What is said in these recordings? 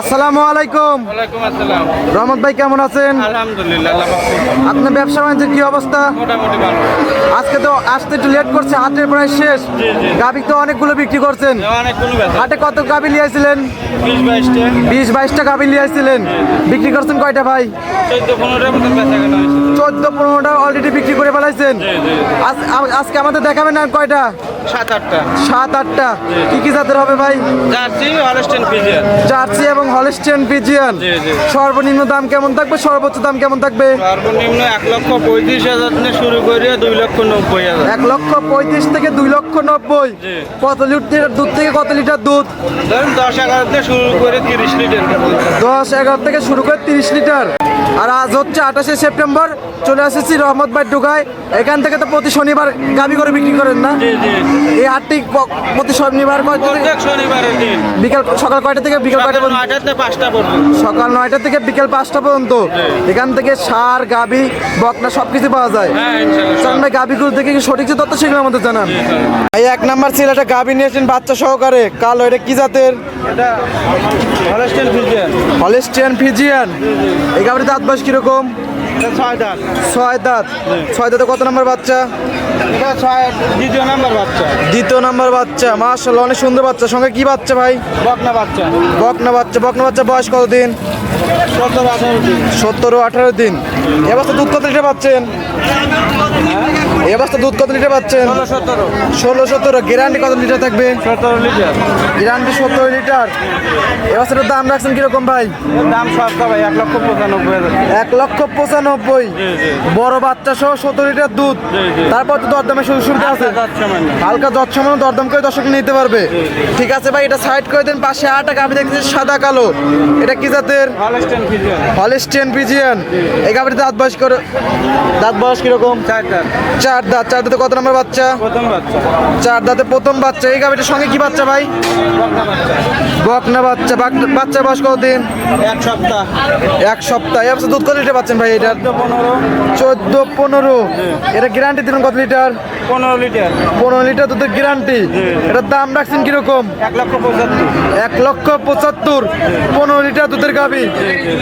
আসসালামু আলাইকুম। ওয়ালাইকুম আসসালাম। রহমত ভাই কেমন আছেন? আলহামদুলিল্লাহ আল্লাহ আপনার ব্যবসা বাণিজ্যের কি অবস্থা? মোটামুটি ভালো। আজকে তো আসতে একটু লেট করছে হাটের প্রায় শেষ। গাবি তো অনেকগুলো বিক্রি করছেন। হাটে কত লিয়েছিলেন বিশ বাইশটা। বিশ বাইশটা গাবি লিয়েছিলেন বিক্রি করছেন কয়টা ভাই? চোদ্দ পনেরোটা অলরেডি বিক্রি করে ফেলাইছেন? আজকে আমাদের দেখাবেন না কয়টা? সাত আটটা। সাত আটটা। কি কি জাতের হবে ভাই? জার্সি হলস্টেন জার্সি এবং হলিস্টিয়ান পিজিয়ান। সর্বনিম্ন দাম কেমন থাকবে? সর্বোচ্চ দাম কেমন থাকবে? সর্বনিম্ন এক লক্ষ পঁয়ত্রিশ হাজার থেকে শুরু করে দুই লক্ষ নব্বই হাজার। এক লক্ষ পঁয়ত্রিশ থেকে দুই লক্ষ নব্বই। কত লিটার দুধ থেকে কত লিটার দুধ? ধরুন দশ এগারো থেকে শুরু করে তিরিশ লিটার দশ এগারো থেকে শুরু করে তিরিশ লিটার। আর আজ হচ্ছে আঠাশে সেপ্টেম্বর চলে এসেছি রহমত ভাই ডুগায় এখান থেকে তো প্রতি শনিবার গাবি করে বিক্রি করেন না? এই হাটটি প্রতি শনিবার বিকাল সকাল কয়টা থেকে বিকাল কয়টা পর্যন্ত থেকে পাঁচটা পর্যন্ত। সকাল নয়টা থেকে বিকেল পাঁচটা পর্যন্ত। এখান থেকে সার গাবি বকনা সবকিছু পাওয়া যায়। সামনে চলেন ভাই গাবিগুলো দেখে কি সঠিক তথ্য সেগুলো আমাদের জানান। এই এক নাম্বার ছিল একটা গাবি নিয়েছেন বাচ্চা সহকারে। কালো এটা কি জাতের? এটা হলস্টেন ফিজিয়ান। Holstein Friesian. এই গাবির দাঁত বাস কীরকম? ছয় দাঁত। ছয় দাঁত। ছয় দাঁতে কত নম্বর বাচ্চা? এটা ছয় দ্বিতীয় নাম্বার বাচ্চা। দ্বিতীয় নাম্বার বাচ্চা। মাশাআল্লাহ অনেক সুন্দর বাচ্চা। সঙ্গে কি বাচ্চা ভাই? বকনা বাচ্চা। বকনা বাচ্চা। বকনা বাচ্চা বয়স কত দিন সত্তর আঠারো দিন। সতেরো আঠারো দিন। এবার তো দুধ কত লিটার পাচ্ছেন? এ বছর দুধ কত লিটার পাচ্ছেন? ষোলো সতেরো। গ্যারান্টি কত লিটার থাকবে? সতেরো লিটার। গ্যারান্টি সত্তর লিটার। এবছরের দাম রাখছেন কীরকম ভাই? দাম সস্তা ভাই এক লক্ষ পঁচানব্বই এক লক্ষ পঁচানব্বই। বড় বাচ্চা সহ সত্তর লিটার দুধ। তারপর তো দরদামের সুযোগ সুবিধা আছে। হালকা যত সময় দরদাম করে দর্শক নিতে পারবে। ঠিক আছে ভাই এটা সাইড করে দেন পাশে আট টাকা আমি দেখতেছি সাদা কালো। এটা কি জাতের? হলস্টেন পিজিয়ান এই গাভীর দাঁত বয়স করে দাঁত বয়স কীরকম? চার চার দাঁত চার দাঁতে কত নম্বর বাচ্চা? চার দাঁতে প্রথম বাচ্চা। এই গাভীটার সঙ্গে কি বাচ্চা ভাই? বকনা বাচ্চা। বাচ্চা। বয়স কতদিন? এক সপ্তাহ। এক সপ্তাহ। এই দুধ কত লিটার পাচ্ছেন ভাই এটার চোদ্দ পনেরো। এটা গ্যারান্টি দিবেন কত লিটার? পনেরো লিটার। পনেরো লিটার দুধের গ্যারান্টি এটার দাম রাখছেন কীরকম? এক লক্ষ পঁচাত্তর। এক লক্ষ পঁচাত্তর। পনেরো লিটার দুধের গাবি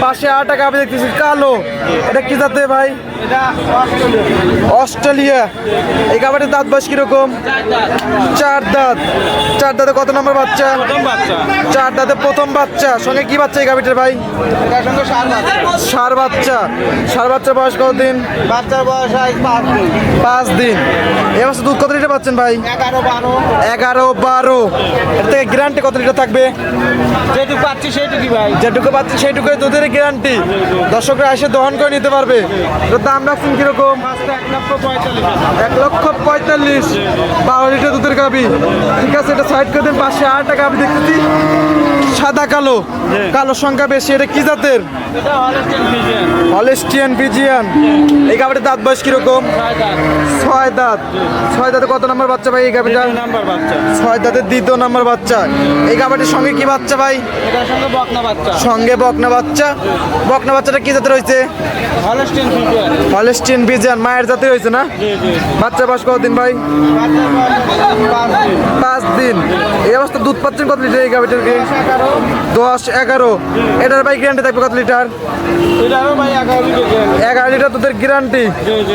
পাশে আটা গাবি দেখতেছি কালো। এটা কি জাতে ভাই? এটা অস্ট্রেলিয়া। এই গাবাটির দাঁত বয়স কীরকম? চার দাঁত। চার দাঁতে কত নম্বর বাচ্চা? চার দাঁতে প্রথম বাচ্চা। সঙ্গে কি বাচ্চা এই গাবিটার ভাই? সার বাচ্চা। সার বাচ্চা। বয়স কত দিন বাচ্চার বয়স পাঁচ দিন। এবার দুধ কত লিটার পাচ্ছেন ভাই? এগারো বারো। এগারো বারো। এর থেকে গ্যারান্টি কত লিটার থাকবে? যেটুকু পাচ্ছি সেইটুকুই ভাই। যেটুকু পাচ্ছি সেইটুকু দুধের গ্যারান্টি দর্শকরা এসে দহন করে নিতে পারবে। দাম রাখছেন কীরকম? এক লক্ষ পঁয়তাল্লিশ। এক লক্ষ পঁয়তাল্লিশ বারো লিটার দুধের গাবি। ঠিক আছে এটা সাইড করে দেন পাশে আটটা গাবি দেখতেছি। সাদা কালো। কালো সংখ্যা বেশি এটা কি জাতের? হলেস্টিয়ান বিজিয়ান এই গাবিটার দাঁত বয়স কীরকম? ছয় দাঁত। ছয় দাঁতে। কত নম্বর বাচ্চা ভাই এই নাম্বার ছয় দাঁতের দ্বিতীয় নম্বর বাচ্চা। এই গাবিটির সঙ্গে কি বাচ্চা ভাই? সঙ্গে বকনা বাচ্চা। বকনা বাচ্চাটা কি জাতের রয়েছে হলেস্টিয়ান বিজিয়ান মায়ের জাতের রয়েছে না? বাচ্চা বয়স কতদিন ভাই? পাঁচ দিন। এই অবস্থা দুধ পাচ্ছেন কত লিটার এই গাভিটারকে দশ এগারো। এটার ভাই গ্যারান্টি থাকবে কত লিটার? এগারো লিটার দুধের গ্যারান্টি।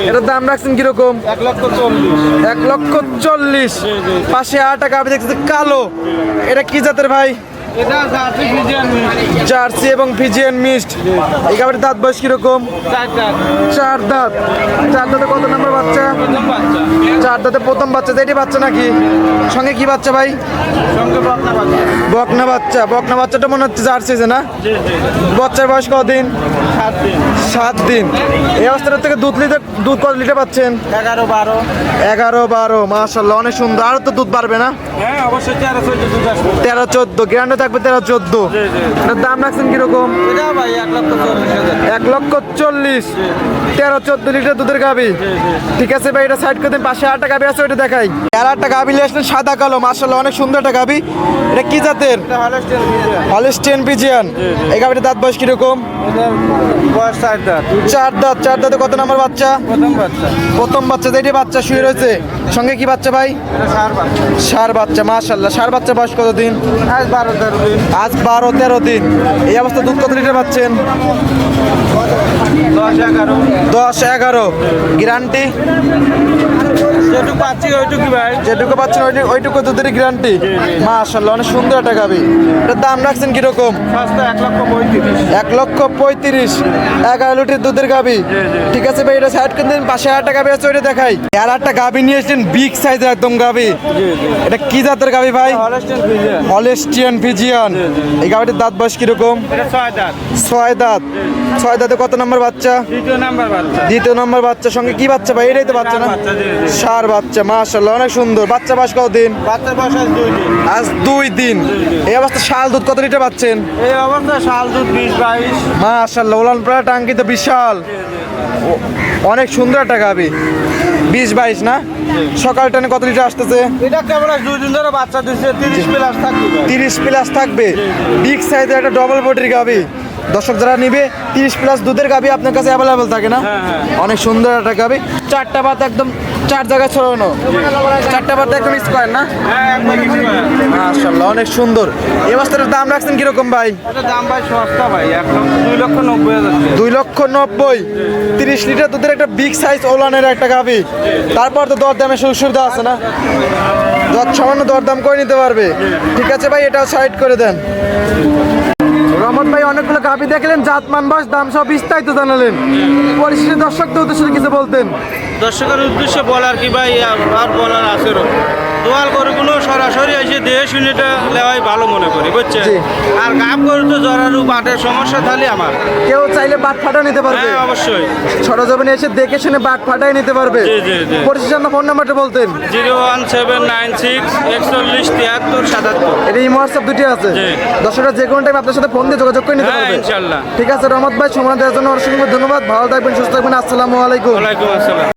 এটার দাম রাখছেন কীরকম? এক লক্ষ চল্লিশ। এক লক্ষ চল্লিশ। জি, জি। পাশে আট গাভি দেখতেছি কালো। এটা কি জাতের ভাই? এটা জার্সি এবং ফিজিয়ান মিক্সড এই গাভির দাঁত বয়স কীরকম? চার দাঁত। চার দাঁতে কত নম্বর বাচ্চা? চার দাঁতে প্রথম বাচ্চা। যেটি বাচ্চা নাকি? সঙ্গে কি বাচ্চা ভাই? বকনা বাচ্চা। বকনা বাচ্চাটা মনে হচ্ছে জার্সি যে না? বাচ্চার বয়স কদিন? সাত দিন। সাত দিন এই অবস্থাটা থেকে দুধ লিটার দুধ কত লিটার পাচ্ছেন? এগারো বারো। এগারো বারো। মাশাল্লাহ অনেক সুন্দর। আরও তো দুধ বাড়বে না? হ্যাঁ তেরো চোদ্দ গ্রান্ডে থাকবে তেরো চোদ্দ। দাম রাখছেন কীরকম? এক লক্ষ চল্লিশ তেরো চোদ্দ লিটার দুধের গাবি। ঠিক আছে ভাই এটা সাইড করে দিন পাশে আটটা গাবি আছে ওইটা দেখাই। আর একটা গাবি নিয়ে আসলেন সাদা কালো মাশাল্লাহ অনেক সুন্দর একটা গাবি। এটা কি জাতের? হলস্টেন পিজিয়ান এই গাবিটার দাঁত বয়স কীরকম? চার দাঁত। চার দাঁত কত নম্বর বাচ্চা? প্রথম বাচ্চা। যেটি বাচ্চা শুয়ে রয়েছে সঙ্গে কি বাচ্চা ভাই? সার বাচ্চা। সার বাচ্চা মাশাল্লাহ সার বাচ্চা বয়স কত দিন আজ বারো তেরো দিন। আজ বারো তেরো দিন। এই অবস্থা দুধ কত লিটার পাচ্ছেন? দশ এগারো। দশ এগারো। গ্যারান্টি যেটুকু পাচ্ছি ওইটুকু ভাই। যেটুকু পাচ্ছেন ওইটুকু ওইটুকু দুধের গ্যারান্টি মাশাল্লাহ অনেক সুন্দর একটা গাবি। এটার দাম রাখছেন কীরকম? সস্তা এক লক্ষ পঁয়ত্রিশ। এক লক্ষ পঁয়ত্রিশ। এগারো লিটার দুধের গাবি। ঠিক আছে ভাই এটা সাইড করে দিন পাশে একটা গাবি আছে ওইটা দেখাই। আর একটা গাবি নিয়ে এসেছেন বিগ সাইজের একদম গাবি। এটা কি জাতের গাবি ভাই? হলেস্টিয়ান ফিজিয়ান এই গাবিটির দাঁত বয়স কীরকম? ছয় দাঁত। ছয় দাঁত। ছয় দাঁতে কত নম্বর বাচ্চা? দ্বিতীয় নাম্বার বাচ্চা। দ্বিতীয় নম্বর বাচ্চার সঙ্গে কি বাচ্চা ভাই? এটাই তো বাচ্চা না? বাচ্চা। সার বাচ্চা মাশাল্লাহ অনেক সুন্দর। বাচ্চা কত দিন বাচ্চার বয়স আজ দুই দিন। আজ দুই দিন। এই অবস্থা শাল দুধ কত লিটার পাচ্ছেন? এই অবস্থা শাল দুধ বিশ বাইশ। মাশাল্লাহ উলান প্রায় টাঙ্কি তো বিশাল। অনেক সুন্দর একটা গাবি। বিশ বাইশ না? সকাল টানে কত লিটার আসতেছে? এটা আজ দুই দিন ধরে বাচ্চা দিচ্ছে তিরিশ প্লাস থাকবে। তিরিশ প্লাস থাকবে। বিগ সাইজের একটা ডবল বডির গাবি। দর্শক যারা নিবে তিরিশ প্লাস দুধের গাবি আপনার কাছে অ্যাভেলেবেল থাকে না? হ্যাঁ, হ্যাঁ। অনেক সুন্দর একটা গাবি। চারটা পাত একদম চার জায়গায় ছড়ানো। চারটা পাত একদম স্কোয়ার না? মাশাল্লাহ অনেক সুন্দর। এই বস্তাটার দাম রাখছেন কীরকম ভাই? এটা দাম ভাই সস্তা ভাই দুই লক্ষ নব্বই। দুই লক্ষ নব্বই। তিরিশ লিটার দুধের একটা বিগ সাইজ ওলানের একটা গাবি তারপর তো দর দামে সুযোগ সুবিধা আছে না? দর সামান্য দরদাম করে নিতে পারবে? ঠিক আছে ভাই এটাও সাইড করে দেন। রহমত ভাই অনেকগুলো গাভি দেখলেন, জাতমান বয়স দাম সব বিস্তারিত জানালেন। পরিশেষে দর্শকদের উদ্দেশ্যে কিছু বলতেন। দর্শকের উদ্দেশ্যে বলার কি ভাই, আর- বলার আছে দোয়াল কোনো সরাসরি এসে দেহে শুনেটা নেওয়াই ভালো মনে করি বুঝছেন? আর কাম করে তো জরারু বাটের সমস্যা তাহলে আমার। কেউ চাইলে বাট ফাটা নিতে পারবে। হ্যাঁ অবশ্যই। সরজমিনে এসে দেখে শুনে বাট ফাটাই নিতে পারবে। জি, জি, জি। পরিশেষে ফোন নাম্বারটা বলতেন। Zero one seven nine six একচল্লিশ তিয়াত্তর সাতাত্তর। এটা ইমো হোয়াটসঅ্যাপ দুটি আছে। দর্শকরা যে কোনো টাইম আপনার সাথে ফোন দিয়ে যোগাযোগ করে নিতে হ্যাঁ পারবে। ইনশাল্লাহ। ঠিক আছে রহমত ভাই সময় দেওয়ার জন্য অসংখ্য ধন্যবাদ। ভালো থাকবেন সুস্থ থাকবেন। আসসালামু আলাইকুম। ওয়ালাইকুম আসসালাম।